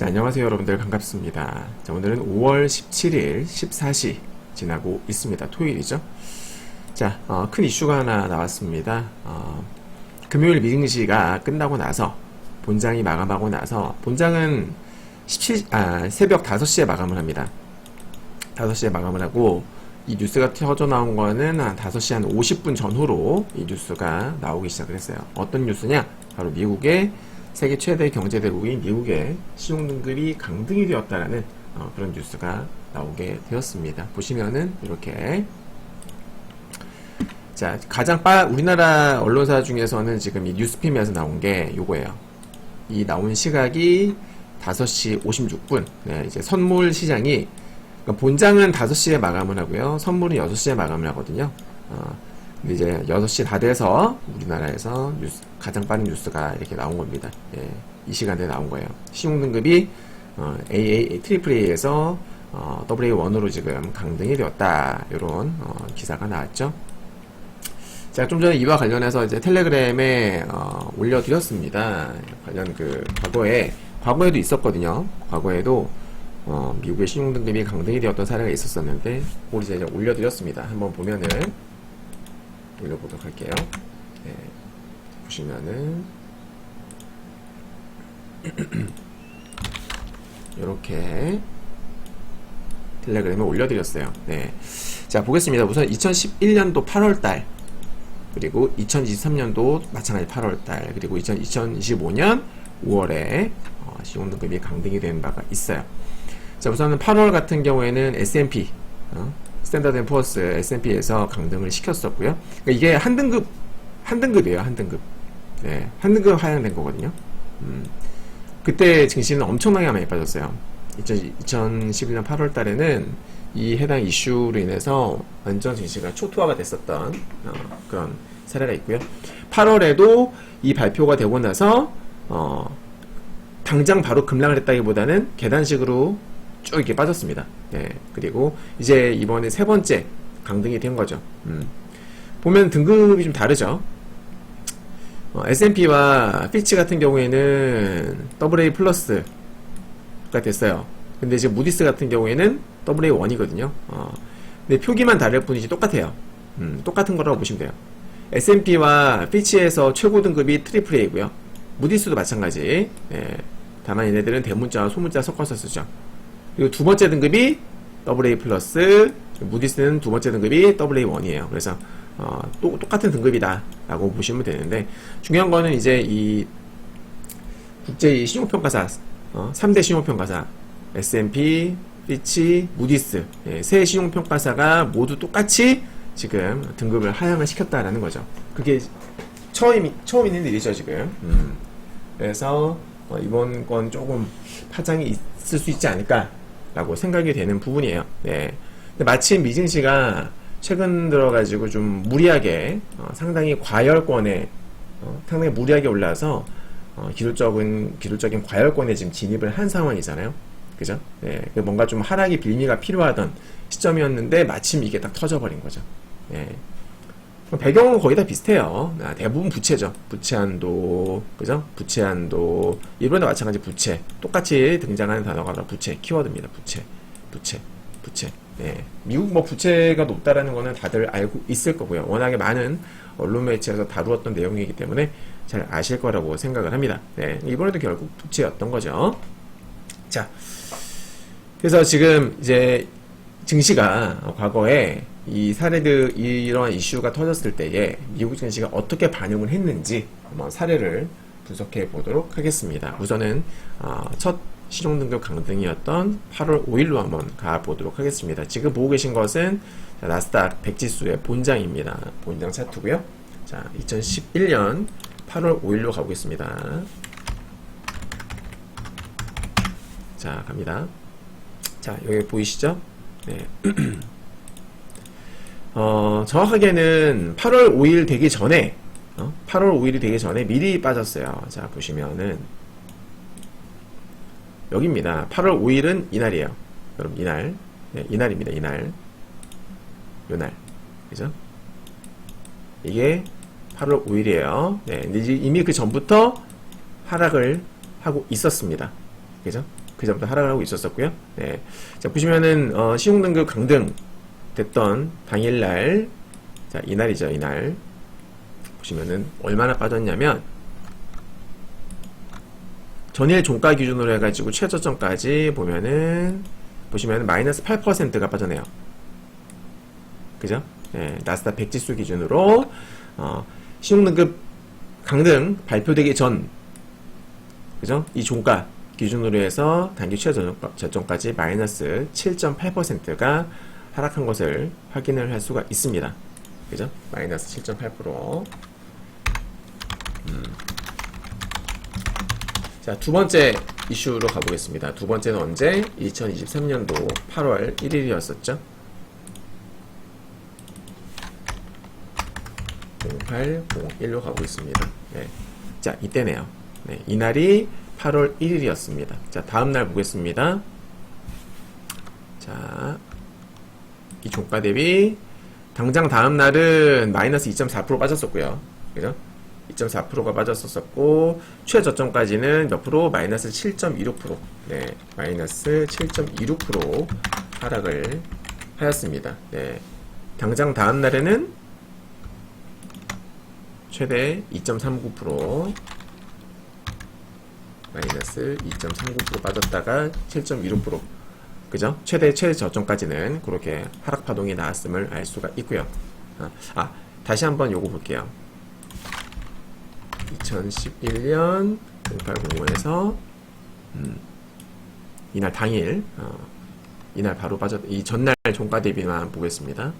자, 안녕하세요 여러분들 반갑습니다. 자, 오늘은 5월 17일 14시 지나고 있습니다. 토요일이죠. 자, 어, 큰 이슈가 하나 나왔습니다. 어, 금요일 미증시가 끝나고 나서 본장이 마감하고 나서 본장은 17, 아, 새벽 5시에 마감을 합니다. 5시에 마감을 하고 이 뉴스가 터져 나온 거는 한 5시 한 50분 전후로 이 뉴스가 나오기 시작을 했어요. 어떤 뉴스냐? 바로 미국의 세계 최대 경제대국인 미국의 신용등급이 강등이 되었다라는 어, 그런 뉴스가 나오게 되었습니다. 보시면은 이렇게 자 가장 빠 우리나라 언론사 중에서는 지금 이 뉴스피미에서 나온 게 요거예요. 이 나온 시각이 5시 56분. 네, 이제 선물 시장이 그러니까 본장은 5시에 마감을 하고요. 선물은 6시에 마감을 하거든요. 어, 이제 6시 다 돼서 우리나라에서 뉴스, 가장 빠른 뉴스가 이렇게 나온 겁니다. 예, 이 시간대에 나온 거예요. 신용등급이 어, AA, AAA에서 어, AA1으로 지금 강등이 되었다. 이런 어, 기사가 나왔죠. 제가 좀 전에 이와 관련해서 이제 텔레그램에 어, 올려드렸습니다. 관련 그 과거에 과거에도 있었거든요. 과거에도 어, 미국의 신용등급이 강등이 되었던 사례가 있었었는데 그걸 이제 올려드렸습니다. 한번 보면은 올려보도록 할게요. 네, 보시면은 이렇게 텔레그램에 올려드렸어요. 네, 자 보겠습니다. 우선 2011년도 8월달 그리고 2023년도 마찬가지 8월달 그리고 2025년 5월에 어, 신용등급이 강등이 된 바가 있어요. 자 우선은 8월 같은 경우에는 S&P 어, 스탠다드 앤 푸어스 S&P에서 강등을 시켰었고요. 그러니까 이게 한 등급 한 등급이에요, 한 등급. 네, 한 등급 하향된 거거든요. 음, 그때 증시는 엄청나게 많이 빠졌어요. 2011년 8월 달에는 이 해당 이슈로 인해서 완전 증시가 초토화가 됐었던 어, 그런 사례가 있고요. 8월에도 이 발표가 되고 나서 어, 당장 바로 급락을 했다기보다는 계단식으로 쭉 이렇게 빠졌습니다. 네, 그리고 이제 이번에 세 번째 강등이 된 거죠. 음. 보면 등급이 좀 다르죠. 어, S&P와 피치 같은 경우에는 AA 플러스가 됐어요. 근데 지금 무디스 같은 경우에는 AA1이거든요. 어, 근데 표기만 다를 뿐이지 똑같아요. 음, 똑같은 거라고 보시면 돼요. S&P와 피치에서 최고 등급이 트리플 A고요. 무디스도 마찬가지. 네, 다만 얘네들은 대문자와 소문자 섞어서 쓰죠. 그리고 두 번째 등급이 AA 플러스, 무디스는 두 번째 등급이 AA1이에요. 그래서 어, 또, 똑같은 등급이다라고 보시면 되는데 중요한 거는 이제 이 국제 이 신용평가사 어, 3대 신용평가사 S&P, 피치, 무디스 예, 세 신용평가사가 모두 똑같이 지금 등급을 하향을 시켰다라는 거죠. 그게 처음 처음 있는 일이죠 지금. 음. 그래서 어, 이번 건 조금 파장이 있을 수 있지 않을까 라고 생각이 되는 부분이에요. 네. 마침 미증시가 최근 들어가지고 좀 무리하게 어, 상당히 과열권에 어, 상당히 무리하게 올라서 어, 기술적인 기술적인 과열권에 지금 진입을 한 상황이잖아요. 그죠? 네, 뭔가 좀 하락의 빌미가 필요하던 시점이었는데 마침 이게 딱 터져버린 거죠. 네. 배경은 거의 다 비슷해요. 아, 대부분 부채죠. 부채 한도, 그죠? 부채 한도. 이번에 마찬가지 부채. 똑같이 등장하는 단어가 바로 부채, 키워드입니다. 부채, 부채, 부채. 네. 미국 뭐 부채가 높다라는 거는 다들 알고 있을 거고요. 워낙에 많은 언론 매체에서 다루었던 내용이기 때문에 잘 아실 거라고 생각을 합니다. 네. 이번에도 결국 부채였던 거죠. 자. 그래서 지금 이제 증시가 과거에 이 사례들 이러한 이슈가 터졌을 때에 미국 증시가 어떻게 반응을 했는지 한번 사례를 분석해 보도록 하겠습니다. 우선은 어, 첫 신용등급 강등이었던 8월 5일로 한번 가보도록 하겠습니다. 지금 보고 계신 것은 나스닥 100지수의 본장입니다. 본장 차트고요. 자, 2011년 8월 5일로 가보겠습니다. 자, 갑니다. 자, 여기 보이시죠? 네. 어, 정확하게는 8월 5일 되기 전에, 어? 8월 5일이 되기 전에 미리 빠졌어요. 자, 보시면은, 여기입니다. 8월 5일은 이날이에요. 여러분, 이날. 네, 이날입니다. 이날. 요날. 그죠? 이게 8월 5일이에요. 네, 근데 이미 그 전부터 하락을 하고 있었습니다. 그죠? 그 전부터 하락을 하고 있었었고요. 네. 자, 보시면은, 어, 시용등급 강등 됐던 당일날, 자, 이날이죠, 이날. 보시면은, 얼마나 빠졌냐면, 전일 종가 기준으로 해가지고 최저점까지 보면은, 보시면은 마이너스 8%가 빠져네요. 그죠? 예, 나스닥 100 지수 기준으로, 어, 신용등급 강등 발표되기 전, 그죠? 이 종가 기준으로 해서 단기 최저점까지 마이너스 7.8%가 하락한 것을 확인을 할 수가 있습니다. 그죠? 마이너스 7.8%. 음. 자, 두 번째 이슈로 가보겠습니다. 두 번째는 언제? 2023년도 8월 1일이었었죠. 0801로 가고 있습니다. 네. 자, 이때네요. 네, 이날이 8월 1일이었습니다. 자, 다음 날 보겠습니다. 자, 이 종가 대비 당장 다음 날은 마이너스 2.4% 빠졌었고요. 그죠? 2.4%가 빠졌었고 최저점까지는 몇 프로? 마이너스 7.26%. 네, 마이너스 7.26% 하락을 하였습니다. 네. 당장 다음 날에는 최대 2.39% 마이너스 2.39% 빠졌다가 7.16% 그죠? 최대 최저점까지는 그렇게 하락 파동이 나왔음을 알 수가 있고요. 아, 아 다시 한번 요거 볼게요. 2011년 0805에서 음, 이날 당일 어, 이날 바로 빠졌 이 전날 종가 대비만 보겠습니다.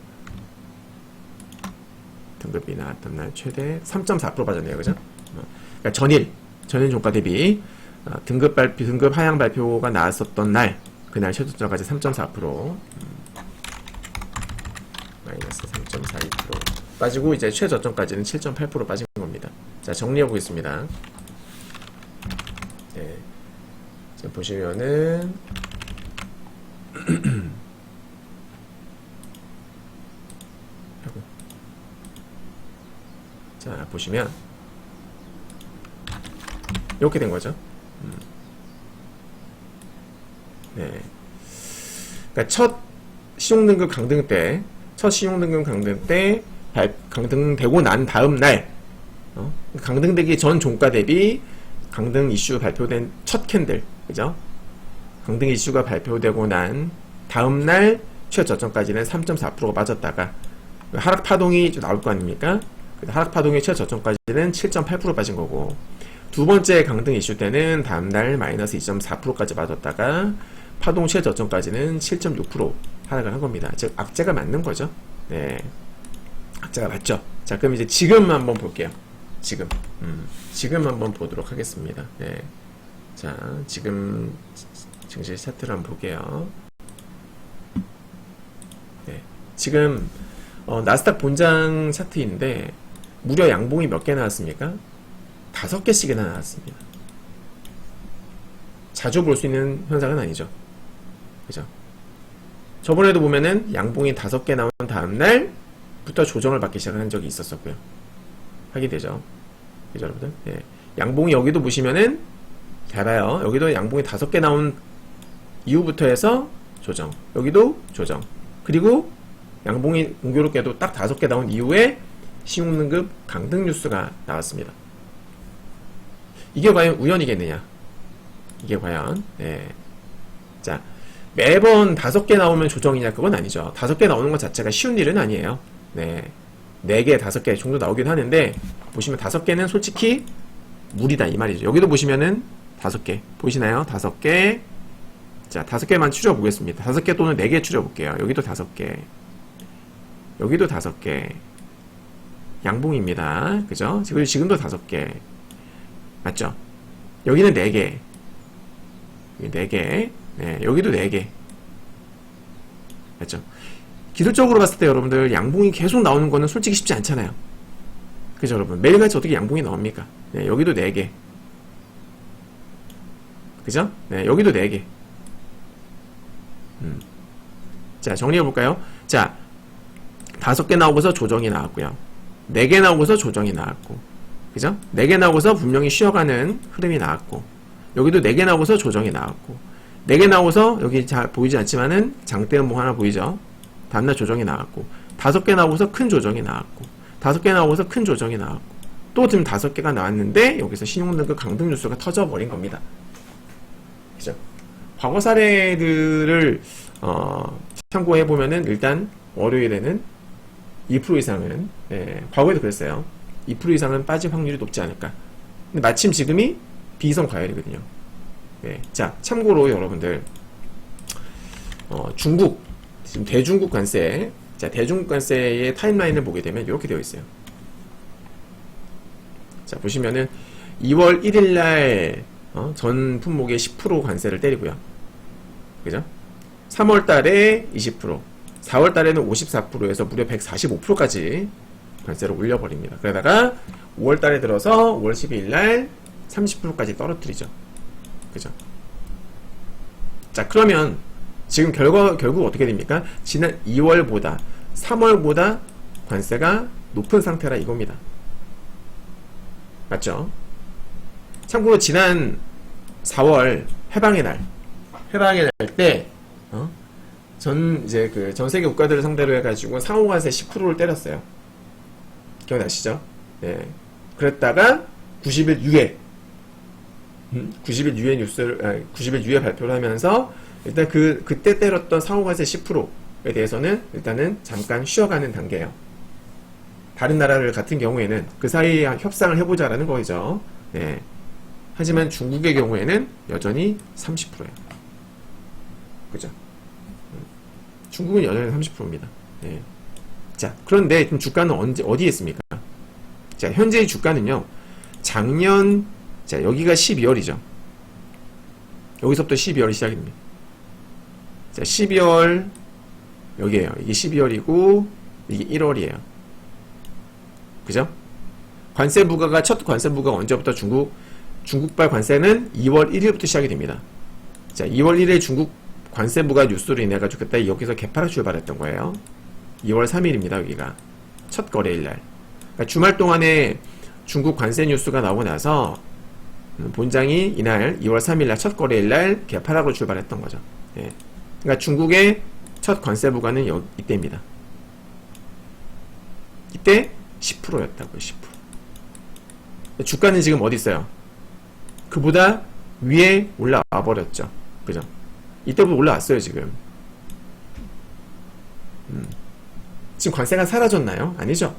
등급이 나왔던 날 최대 3.4% 빠졌네요. 그죠? 어, 그러니까 전일 전일 종가 대비 어, 등급 발표 등급 하향 발표가 나왔었던 날 그날 최저점까지 3.4% 음, 마이너스 3.42% 빠지고 이제 최저점까지는 7.8% 빠진 겁니다. 자 정리해 보겠습니다. 네. 자 보시면은. 자 보시면 이렇게 된 거죠. 음. 네. 그러니까 첫 시용등급 강등 때, 첫 시용등급 강등 때 발, 강등되고 난 다음 날, 어? 강등되기 전 종가 대비 강등 이슈 발표된 첫 캔들, 그죠? 강등 이슈가 발표되고 난 다음 날 최저점까지는 3.4%가 빠졌다가 하락 파동이 좀 나올 거 아닙니까? 하락 파동의 최저점까지는 7.8% 빠진 거고 두 번째 강등 이슈 때는 다음 날 마이너스 2.4%까지 빠졌다가 파동 최저점까지는 7.6% 하락을 한 겁니다. 즉 악재가 맞는 거죠. 네, 악재가 맞죠. 자, 그럼 이제 지금 한번 볼게요. 지금, 음, 지금 한번 보도록 하겠습니다. 네, 자, 지금 증시 차트를 한번 볼게요. 네, 지금 어, 나스닥 본장 차트인데 무려 양봉이 몇 개 나왔습니까? 다섯 개씩이나 나왔습니다. 자주 볼 수 있는 현상은 아니죠. 그죠? 저번에도 보면은 양봉이 다섯 개 나온 다음날부터 조정을 받기 시작한 적이 있었었고요. 하게 되죠. 그죠, 여러분들? 예. 양봉이 여기도 보시면은, 잘 봐요. 여기도 양봉이 다섯 개 나온 이후부터 해서 조정. 여기도 조정. 그리고 양봉이 공교롭게도 딱 다섯 개 나온 이후에 시용등급 강등 뉴스가 나왔습니다. 이게 과연 우연이겠느냐? 이게 과연 네. 자 매번 다섯 개 나오면 조정이냐 그건 아니죠. 다섯 개 나오는 것 자체가 쉬운 일은 아니에요. 네, 네 개, 다섯 개 정도 나오긴 하는데 보시면 다섯 개는 솔직히 무리다 이 말이죠. 여기도 보시면은 다섯 개 보이시나요? 다섯 개. 자 다섯 개만 추려 보겠습니다. 다섯 개 또는 네 개 추려 볼게요. 여기도 다섯 개. 여기도 다섯 개. 양봉입니다. 그죠? 지금도 다섯 개. 맞죠? 여기는 4개. 여기 4개. 네, 여기도 4개. 맞죠? 기술적으로 봤을 때 여러분들 양봉이 계속 나오는 거는 솔직히 쉽지 않잖아요. 그죠, 여러분? 매일같이 어떻게 양봉이 나옵니까? 네, 여기도 4개. 그죠? 네, 여기도 4개. 음. 자, 정리해볼까요? 자, 5개 나오고서 조정이 나왔고요. 4개 나오고서 조정이 나왔고. 그죠? 4개 나오고서 분명히 쉬어가는 흐름이 나왔고 여기도 4개 나오고서 조정이 나왔고 4개 나오서 여기 잘 보이지 않지만은 장대 음봉 하나 보이죠? 단나 조정이 나왔고 다섯 개 나오고서 큰 조정이 나왔고 다섯 개 나오고서 큰 조정이 나왔고 또 지금 다섯 개가 나왔는데 여기서 신용등급 강등 뉴스가 터져버린 겁니다. 그죠? 과거 사례들을 어, 참고해 보면은 일단 월요일에는 2% 이상은 예, 과거에도 그랬어요. 2% 이상은 빠질 확률이 높지 않을까. 근데 마침 지금이 비이성 과열이거든요. 예, 자 참고로 여러분들 어, 중국 지금 대중국 관세 자 대중국 관세의 타임라인을 보게 되면 이렇게 되어 있어요. 자 보시면은 2월 1일 날 어, 전 품목의 10% 관세를 때리고요. 그죠? 3월 달에 20%, 4월 달에는 54%에서 무려 145%까지 관세를 올려버립니다. 그러다가 5월 달에 들어서 5월 12일 날 30%까지 떨어뜨리죠. 그죠? 자, 그러면 지금 결과, 결국 어떻게 됩니까? 지난 2월보다 3월보다 관세가 높은 상태라 이겁니다. 맞죠? 참고로 지난 4월 해방의 날, 해방의 날 때, 어? 전, 이제 그 전 세계 국가들을 상대로 해가지고 상호관세 10%를 때렸어요. 기억나시죠? 예. 그랬다가 90일 유예, 음, 90일 유예 뉴스를, 아, 90일 유예 발표를 하면서 일단 그, 그때 때렸던 상호관세 10%에 대해서는 일단은 잠깐 쉬어가는 단계예요. 다른 나라를 같은 경우에는 그 사이에 협상을 해보자라는 거죠. 예. 하지만 중국의 경우에는 여전히 30%예요. 그죠? 음. 중국은 여전히 30%입니다. 예. 자, 그런데 주가는 언제, 어디에 있습니까? 자, 현재의 주가는요, 작년, 자, 여기가 12월이죠. 여기서부터 12월이 시작입니다. 자, 12월, 여기에요. 이게 12월이고, 이게 1월이에요. 그죠? 관세 부과가, 첫 관세 부과가 언제부터 중국, 중국발 관세는 2월 1일부터 시작이 됩니다. 자, 2월 1일 중국 관세 부과 뉴스로 인해 가지고 그때 여기서 개파락 출발했던 거예요. 2월 3일입니다. 여기가 첫 거래일 날. 그러니까 주말 동안에 중국 관세 뉴스가 나오고 나서 음, 본장이 이날 2월 3일 날 첫 거래일 날 개파락으로 출발했던 거죠. 예. 그러니까 중국의 첫 관세 부과는 여, 이때입니다. 이때 10%였다고요. 10%. 주가는 지금 어디 있어요? 그보다 위에 올라와 버렸죠. 그죠? 이때부터 올라왔어요, 지금. 음. 지금 관세가 사라졌나요? 아니죠.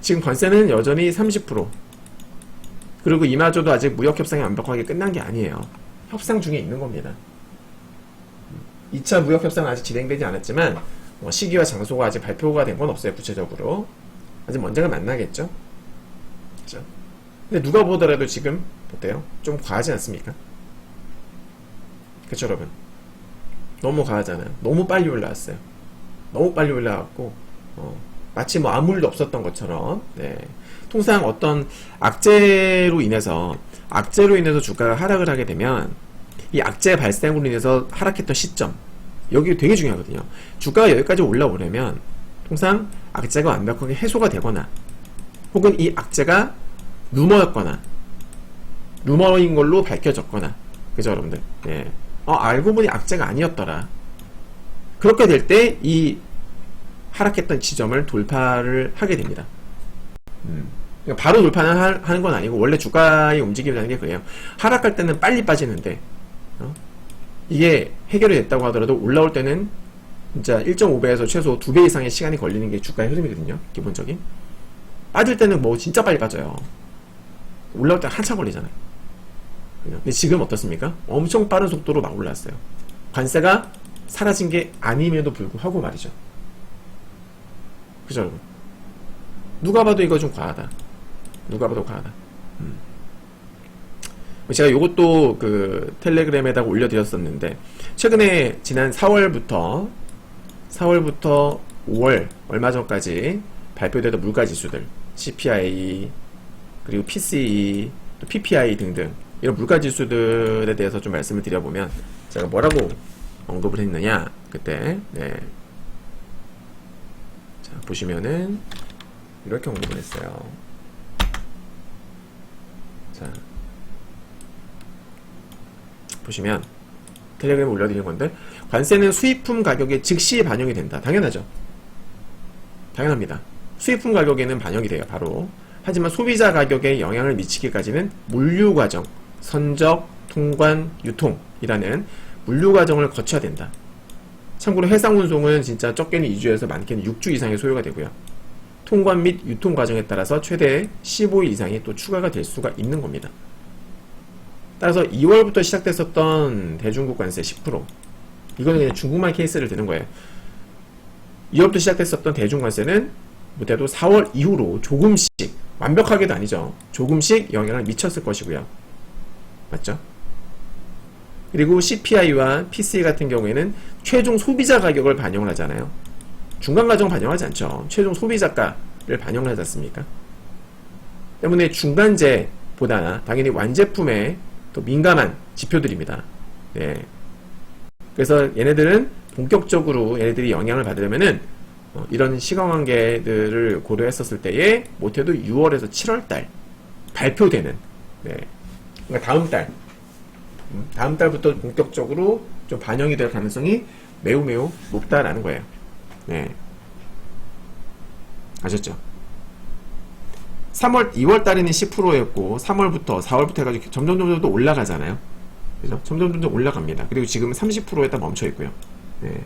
지금 관세는 여전히 30%. 그리고 이마저도 아직 무역 협상이 완벽하게 끝난 게 아니에요. 협상 중에 있는 겁니다. 2차 무역 협상은 아직 진행되지 않았지만 뭐 시기와 장소가 아직 발표가 된 건 없어요. 구체적으로. 아직 먼저가 만나겠죠. 그죠? 근데 누가 보더라도 지금 어때요? 좀 과하지 않습니까? 그쵸 여러분? 너무 과하잖아요. 너무 빨리 올라왔어요. 너무 빨리 올라왔고 어, 마치 뭐 아무 일도 없었던 것처럼 네. 통상 어떤 악재로 인해서 악재로 인해서 주가가 하락을 하게 되면 이 악재 발생으로 인해서 하락했던 시점 여기 되게 중요하거든요. 주가가 여기까지 올라오려면 통상 악재가 완벽하게 해소가 되거나 혹은 이 악재가 루머였거나 루머인 걸로 밝혀졌거나 그죠 여러분들 예. 어, 알고 보니 악재가 아니었더라 그렇게 될 때 이 하락했던 지점을 돌파를 하게 됩니다 음. 그러니까 바로 돌파는 하, 하는 건 아니고 원래 주가의 움직임이라는 게 그래요 하락할 때는 빨리 빠지는데 어? 이게 해결이 됐다고 하더라도 올라올 때는 진짜 1.5배에서 최소 2배 이상의 시간이 걸리는 게 주가의 흐름이거든요 기본적인 빠질 때는 뭐 진짜 빨리 빠져요 올라올 때 한참 걸리잖아요. 근데 지금 어떻습니까? 엄청 빠른 속도로 막 올랐어요. 관세가 사라진 게 아님에도 불구하고 말이죠. 그죠? 누가 봐도 이거 좀 과하다. 누가 봐도 과하다. 음. 제가 이것도 그 텔레그램에다가 올려드렸었는데, 최근에 지난 4월부터, 4월부터 5월, 얼마 전까지 발표되던 물가 지수들, CPI, 그리고 PCE, 또 PPI 등등 이런 물가 지수들에 대해서 좀 말씀을 드려보면 제가 뭐라고 언급을 했느냐 그때 네. 자 보시면은 이렇게 언급을 했어요. 자 보시면 텔레그램에 올려드린 건데 관세는 수입품 가격에 즉시 반영이 된다. 당연하죠. 당연합니다. 수입품 가격에는 반영이 돼요. 바로. 하지만 소비자 가격에 영향을 미치기까지는 물류 과정, 선적, 통관, 유통이라는 물류 과정을 거쳐야 된다. 참고로 해상 운송은 진짜 적게는 2주에서 많게는 6주 이상의 소요가 되고요. 통관 및 유통 과정에 따라서 최대 15일 이상이 또 추가가 될 수가 있는 겁니다. 따라서 2월부터 시작됐었던 대중국 관세 10% 이거는 그냥 중국만 케이스를 드는 거예요. 2월부터 시작됐었던 대중 관세는 못해도 4월 이후로 조금씩 완벽하게도 아니죠. 조금씩 영향을 미쳤을 것이고요. 맞죠? 그리고 CPI와 PCE 같은 경우에는 최종 소비자 가격을 반영을 하잖아요. 중간 과정 반영하지 않죠. 최종 소비자가를 반영을 하지 않습니까? 때문에 중간재보다 당연히 완제품에 더 민감한 지표들입니다. 네. 그래서 얘네들은 본격적으로 얘네들이 영향을 받으려면은 어, 이런 시간관계들을 고려했었을 때에 못해도 6월에서 7월달 발표되는 네. 그러니까 다음 달 음, 다음 달부터 본격적으로 좀 반영이 될 가능성이 매우 매우 높다라는 거예요. 네. 아셨죠? 3월, 2월 달에는 10%였고, 3월부터, 4월부터 해가지고 점점 점점 더 올라가잖아요. 그죠? 점점 점점 올라갑니다. 그리고 지금 30%에 딱 멈춰 있고요. 네.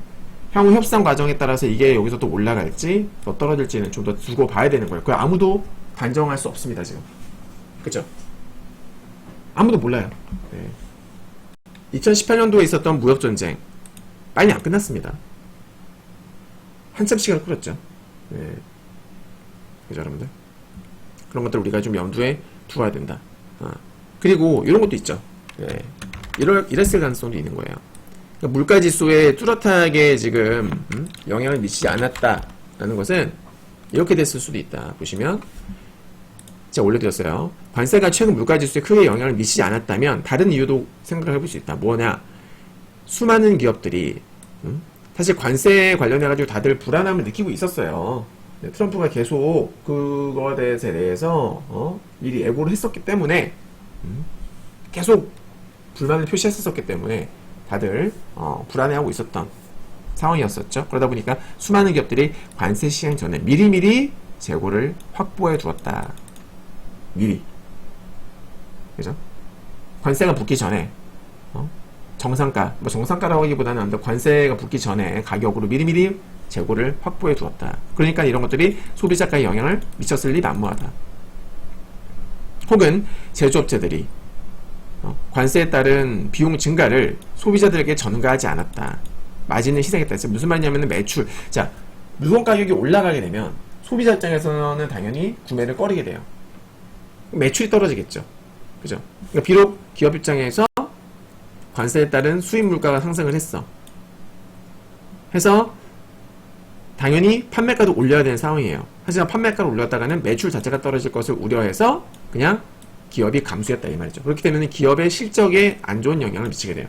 향후 협상 과정에 따라서 이게 여기서 또 올라갈지, 더 떨어질지는 좀 더 두고 봐야 되는 거예요. 그 아무도 단정할 수 없습니다, 지금. 그죠? 아무도 몰라요. 네. 2018년도에 있었던 무역전쟁, 빨리 안 끝났습니다. 한참 시간을 끌었죠. 네. 그죠, 여러분들? 그런 것들 우리가 좀 염두에 두어야 된다. 아. 그리고 이런 것도 있죠. 네. 이럴, 이랬을 가능성도 있는 거예요. 그러니까 물가 지수에 뚜렷하게 지금 음, 영향을 미치지 않았다라는 것은 이렇게 됐을 수도 있다. 보시면 제가 올려드렸어요. 관세가 최근 물가 지수에 크게 영향을 미치지 않았다면 다른 이유도 생각을 해볼 수 있다. 뭐냐? 수많은 기업들이 음? 사실 관세에 관련해가지고 다들 불안함을 느끼고 있었어요. 네, 트럼프가 계속 그거에 대해서, 대해서 어? 미리 예고를 했었기 때문에 음? 계속 불만을 표시했었기 때문에 다들 어, 불안해하고 있었던 상황이었었죠. 그러다 보니까 수많은 기업들이 관세 시행 전에 미리미리 재고를 확보해 두었다. 미리. 그죠? 관세가 붙기 전에 어? 정상가, 뭐 정상가라고 하기보다는 관세가 붙기 전에 가격으로 미리미리 재고를 확보해 두었다. 그러니까 이런 것들이 소비자가에 영향을 미쳤을 리 난무하다. 혹은 제조업체들이 어, 관세에 따른 비용 증가를 소비자들에게 전가하지 않았다. 마진을 희생했다. 그래서 무슨 말이냐면 매출. 자, 물건 가격이 올라가게 되면 소비자 입장에서는 당연히 구매를 꺼리게 돼요. 매출이 떨어지겠죠. 그죠? 그러니까 비록 기업 입장에서 관세에 따른 수입 물가가 상승을 했어. 해서 당연히 판매가도 올려야 되는 상황이에요. 하지만 판매가를 올렸다가는 매출 자체가 떨어질 것을 우려해서 그냥 기업이 감수했다 이 말이죠. 그렇기 때문에 기업의 실적에 안 좋은 영향을 미치게 돼요.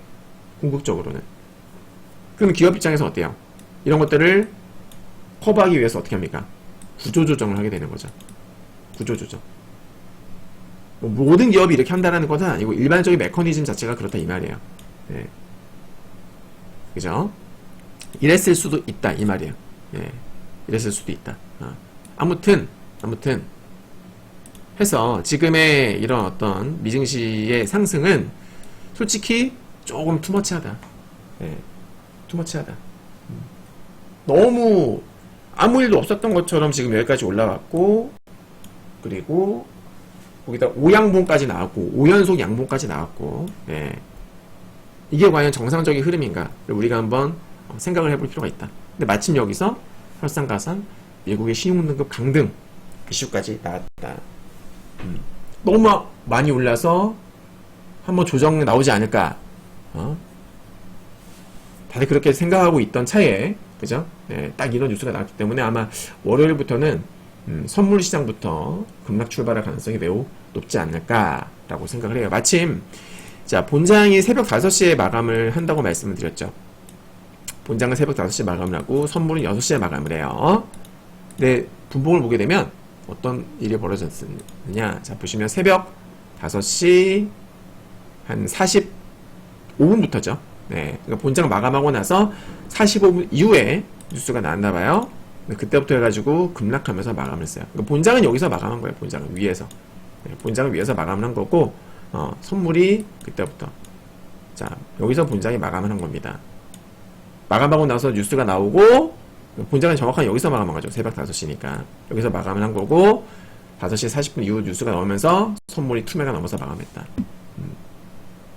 궁극적으로는. 그럼 기업 입장에서 어때요? 이런 것들을 커버하기 위해서 어떻게 합니까? 구조조정을 하게 되는 거죠. 구조조정. 뭐 모든 기업이 이렇게 한다는 것은 아니고 일반적인 메커니즘 자체가 그렇다 이 말이에요. 네. 그죠? 이랬을 수도 있다 이 말이에요. 예. 이랬을 수도 있다. 어. 아무튼 아무튼 해서 지금의 이런 어떤 미증시의 상승은 솔직히 조금 투머치하다. 예. 투머치하다. 음. 너무 아무 일도 없었던 것처럼 지금 여기까지 올라왔고 그리고 거기다 5양봉까지 나왔고 5연속 양봉까지 나왔고 예. 이게 과연 정상적인 흐름인가 우리가 한번 생각을 해볼 필요가 있다. 근데 마침 여기서 설상가상 미국의 신용등급 강등 이슈까지 나왔다. 음. 너무 많이 올라서 한번 조정 나오지 않을까? 어? 다들 그렇게 생각하고 있던 차에 그죠? 네, 딱 이런 뉴스가 나왔기 때문에 아마 월요일부터는 음, 선물 시장부터 급락 출발할 가능성이 매우 높지 않을까라고 생각을 해요. 마침 자 본장이 새벽 5시에 마감을 한다고 말씀을 드렸죠. 본장은 새벽 5시에 마감을 하고 선물은 6시에 마감을 해요. 근데 분봉을 보게 되면 어떤 일이 벌어졌느냐 자 보시면 새벽 5시 한 45분부터죠. 네, 그러니까 본장 마감하고 나서 45분 이후에 뉴스가 나왔나 봐요. 네, 그때부터 해가지고 급락하면서 마감을 했어요. 그러니까 본장은 여기서 마감한 거예요. 본장은 위에서. 네, 본장을 위에서 마감을 한 거고 어, 선물이 그때부터 자 여기서 본장이 마감을 한 겁니다. 마감하고 나서 뉴스가 나오고 본장은 정확하게 여기서 마감한 거죠. 새벽 5시니까 여기서 마감을 한 거고 5시 40분 이후 뉴스가 나오면서 선물이 투매가 넘어서 마감했다. 음.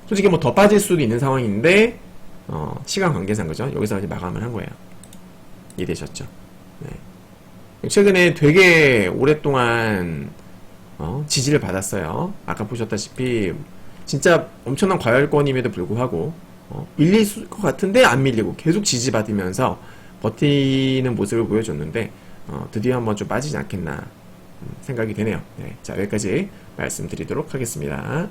솔직히 뭐 더 빠질 수도 있는 상황인데 어, 시간 관계상 그죠? 여기서 이제 마감을 한 거예요. 이해되셨죠? 네. 최근에 되게 오랫동안 어, 지지를 받았어요. 아까 보셨다시피 진짜 엄청난 과열권임에도 불구하고 어, 밀릴 것 같은데 안 밀리고 계속 지지받으면서 버티는 모습을 보여줬는데 어, 드디어 한번 좀 빠지지 않겠나 음, 생각이 되네요. 네, 자 여기까지 말씀드리도록 하겠습니다.